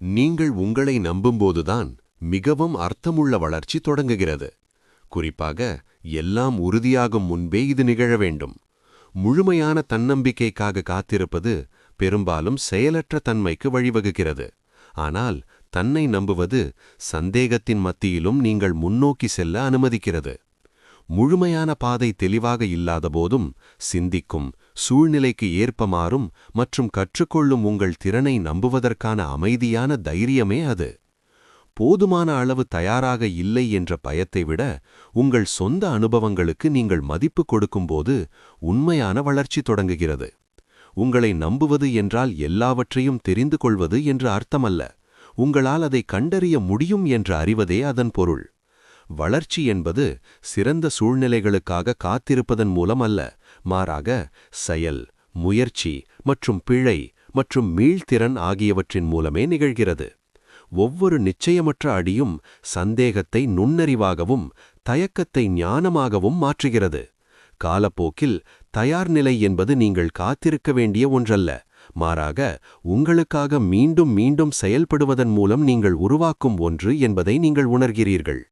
நீங்கள் உங்களை நம்பும்போதுதான் மிகவும் அர்த்தமுள்ள வளர்ச்சி தொடங்குகிறது. குறிப்பாக எல்லாம் உறுதியாகும் முன்பே இது நிகழ வேண்டும். முழுமையான தன்னம்பிக்கைக்காக காத்திருப்பது பெரும்பாலும் செயலற்ற தன்மைக்கு வழிவகுக்கிறது. ஆனால் தன்னை நம்புவது சந்தேகத்தின் மத்தியிலும் நீங்கள் முன்னோக்கி செல்ல அனுமதிக்கிறது. முழுமையான பாதை தெளிவாக இல்லாதபோதும் சிந்திக்கும் சூழ்நிலைக்கு ஏற்பமாறும் மற்றும் கற்றுக்கொள்ளும் உங்கள் திறனை நம்புவதற்கான அமைதியான தைரியமே அது. போதுமான அளவு தயாராக இல்லை என்ற பயத்தை விட உங்கள் சொந்த அனுபவங்களுக்கு நீங்கள் மதிப்பு கொடுக்கும்போது உண்மையான வளர்ச்சி தொடங்குகிறது. உங்களை நம்புவது என்றால் எல்லாவற்றையும் தெரிந்து கொள்வது என்று அர்த்தமல்ல. உங்களால் அதை கண்டறிய முடியும் என்று அறிவதே அதன் பொருள். வளர்ச்சி என்பது சிறந்த சூழ்நிலைகளுக்காக காத்திருப்பதன் மூலம் அல்ல மாறாக செயல் முயற்சி மற்றும் பிழை மற்றும் மீள்திறன் ஆகியவற்றின் மூலமே நிகழ்கிறது. ஒவ்வொரு நிச்சயமற்ற அடியும் சந்தேகத்தை நுண்ணறிவாகவும் தயக்கத்தை ஞானமாகவும் மாற்றுகிறது. காலப்போக்கில் தயார் நிலை என்பது நீங்கள் காத்திருக்க வேண்டிய ஒன்றல்ல மாறாக உங்களுக்காக மீண்டும் மீண்டும் செயல்படுவதன் மூலம் நீங்கள் உருவாக்கும் ஒன்று என்பதை நீங்கள் உணர்கிறீர்கள்.